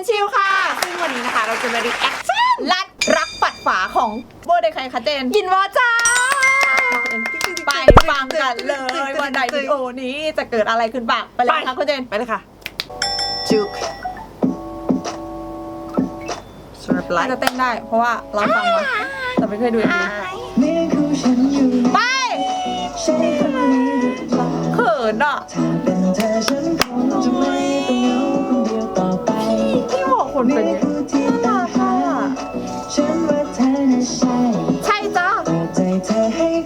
นชิลค่ะ ซึ่งวันนี้นะคะเราจะมารีแอคชั่นลัดรักปัดฝาของโบเดย์ใครคะเจนกินวอจ้า ไปฟังกันเลยว่าในวิดีโอนี้จะเกิดอะไรขึ้นบ้างไปเลยค่ะคุณเจนไปเลยค่ะจุกสำหรับไลน่าฟ์จะเต้นได้ เพราะว่าเราฟังมาแต่ไม่เคยดูเองนี่คือฉันอยู่ไปใช่คนนี้หรือเปล่าเขินอะ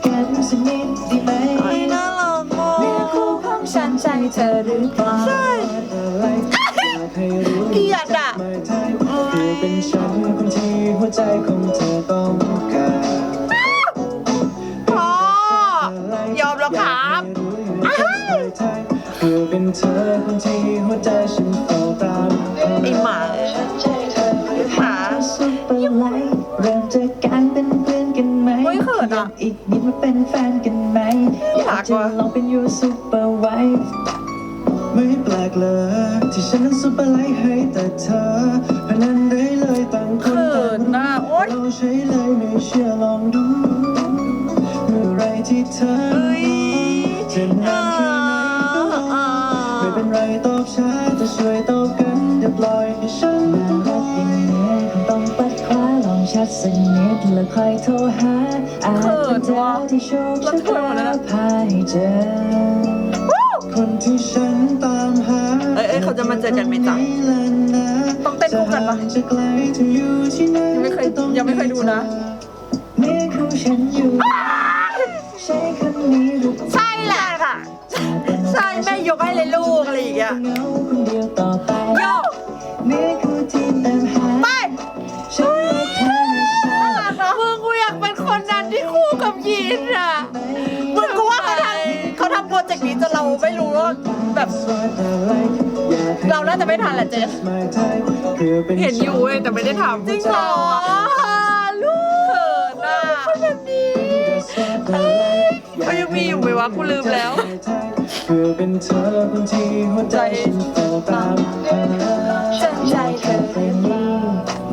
กันสักนิดได้ไหมน่ารักอะนี่คู่ของฉันใจเธอหรือเปล่าใช่อะไรอยากให้รู้เกลียดอะไม่ใช่คือเป็นฉันคนที่หัวใจของเธอต้องการพ่อยอมแล้วครับคือเป็นเธอคนที่หัวใจฉันเฝ้าตามไอหมาหมา อยากจะลองเป็นยูซุปเปอร์ไวท์ไม่แปลกเลยที่ฉันนั้นซุปเปอร์ไลท์ให้แต่เธอพนันได้เลยต่างคนเขิต่างนอะโอ๊ยเราใช้เลยไม่เชื่อลองดูเมื่อไรที่เธอจะนานแค่ไหนก็รอไม่เป็นไรตอบช้าจะช่วยตอบกันอย่าปล่อยให้ฉันต้องรักอย่างนี้คงต้องปัดคว้าลอง ชัดสักนิดแล้วค่อยโทรหาอาจเป็นเธอที่โชคชะตาพาให้เจอคนที่ฉันตามหาเอ้ยเขาจะมาเจอกันไหมจ๊ะต้องเต้นคู่กันปะยังไม่เคยยังไม่เคยดูนะใช่แหละค่ะ ใช่แม่ยกให้เลยลูกอะไรอย่างเงี้ย นี้จนเราไม่รู้ว่าแบบ เราน่าจะไม่ทันแหละเจสเห็นอยู่เว้ยแต่ไม่ได้ทำจริงเหรอลูกเขินอะคนแบบนี้เขายังมีอยู่ไหมวะกูลืมแล้วคือเป็นเธอคนที่หัวใจฉันเฝ้าตามหาฉันใจเธอเป็นนี่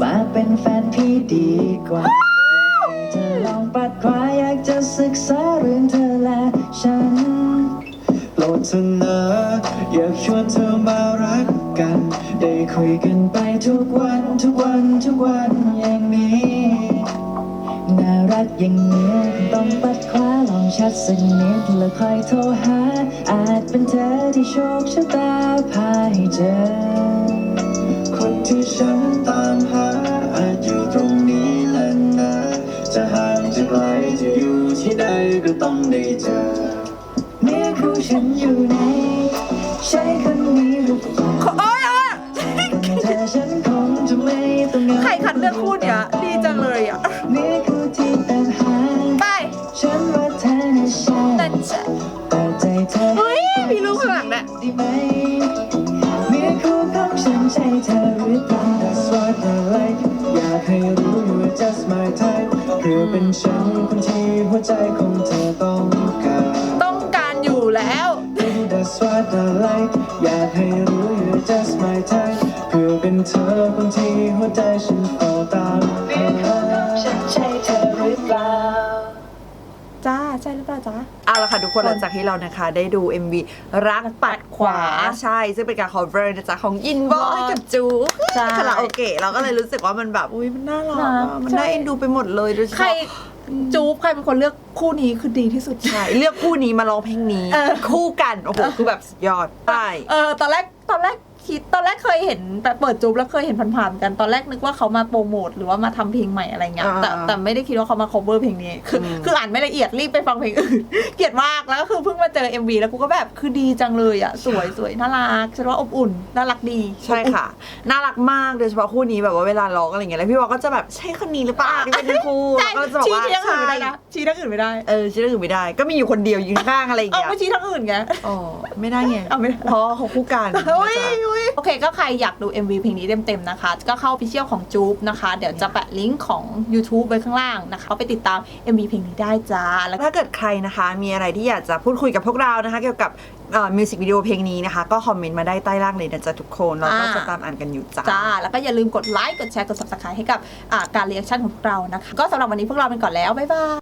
มาเป็นแฟนพี่ดีกว่าเธอลองปัดขวาอยากจะศึกษาเรื่องเธอและฉัน โปรดเถอะนะอยากชวนเธอมารักกัน ได้คุยกันไปทุกวันทุกวันทุกวันอย่างนี้ น่ารักอย่างนี้ต้องปัดขวาลองชัดสักนิดแล้วค่อยโทรหา อาจเป็นเธอที่โชคชะตาพาให้เจอ คนที่ฉันตามหา อาจอยู่ตรงนี้และนะ จะห่างจะไกลจะอยู่ที่ใดก็ต้องได้เจอ ฉันอยู่ไหนใช่คนนี้หรือเปล่าโอ๊ยโอ๊ยเธอฉันคงจะไม่ต้องเหงาใครคัดเลือกคู่เนี้ยดีจังเลยอะ นี่คือที่ตามหาไป ฉันว่าเธอน่ะใช่นั่นจะเปิดใจเธอเฮ้ยมีลูกข้างหลังเนี่ยได้ไหมนี่คู่ของฉันใช่เธอหรือเปล่า That's what I like อยากให้รู้ you're just my type คือเป็นฉันคนที่หัวใจของเธอต้องการต้องการอยู่ แล้ว Baby, That's what I like อยากให้รู้ you're just my type เพื่อเป็นเธอคนที่หัวใจฉันเฝ้าตามหาฉันใช่เธอหรือเปล่า จ้า ใช่หรือเปล่าจ้าเอาละค่ะทุกคนหลังจากที่เรานะคะได้ดู MV รักปัดขวาใช่ ซึ่งเป็นการ cover นะจ๊ะของยินบอยกับจูใช่คาราโอเกะเราก็เลยรู้สึกว่ามันแบบ อุ้ยมันน่ารักอะนะมันใช่น่าเอ็นดูไปหมดเลยโดยเฉใครพาะ จูบใครเป็นคนเลือกคู่นี้คือดีที่สุด ใช่เลือกคู่นี้มาร้องเพลงนี้ เออ คู่กัน โอ้โห คือแบบสุดยอดใช่ เออตอนแรกตอนแรก คิดตอนแรกเคยเห็นแบบเปิดจูบแล้วเคยเห็นผ่านๆกันตอนแรกนึกว่าเขามาโปรโมทหรือว่ามาทำเพลงใหม่อะไรเงี้ยอ่าแต่แต่ไม่ได้คิดว่าเขามา cover เพลงนี้ คืออม คืออ่านไม่ละเอียดรีบไปฟังเพลงอื่น เกลียดมากแล้วก็คือเพิ่งมาเจอ MV แล้วกูก็แบบคือดีจังเลยอะสวยสวยน่ารักฉันว่าอบอุ่นน่ารักดีใช่ค่ะ น่ารักมากโดยเฉพาะคู่นี้แบบว่าเวลาร้องอะไรอย่างเงี้ยแล้วพี่วอก็จะแบบใช่คนนี้หรือเปล่าที่เป็นคู่ใช่แล้วก็จะบอกชี้ว่าที่ทั้งอื่นไม่ได้ใช่นะชี้ทั้งอื่นไม่ได้เออชี้ทั้งอื่นไม่ได้ ก็มีอยู่คนเดียวยืนข้างอะไรอย่างเอาเงี้ยไม่ชี้ทั้งอื่นไงอ๋อไม่ได้ไงเอาไม่ได้เพราะเขาคู่กันเฮ้ยนะจ๊ะอุ้ยโอเค ก็ใครอยากดู MV เพลงนี้เต็มๆนะคะ ก็เข้าพิเชียลของจูบนะคะ เดี๋ยวจะแปะลิงก์ของ YouTube ไว้ข้างล่างนะคะไปติดตาม MV เพลงนี้ได้จ้า แล้วถ้าเกิดใครนะคะ มีอะไรที่อยากจะพูดคุยกับพวกเรานะคะ เกี่ยวกับมิวสิกวิดีโอเพลงนี้นะคะ ก็คอมเมนต์มาได้ใต้ล่างเลยนะจ๊ะทุกคนเราก็อ่าจะตามอ่านกันอยู่จ้าจ้า แล้วก็อย่าลืมกดไลค์กดแชร์กด subscribe ให้กับอ่าการเรียกชั่นของพวกเรานะคะก็สำหรับวันนี้พวกเราเป็นก่อนแล้วบ๊ายบาย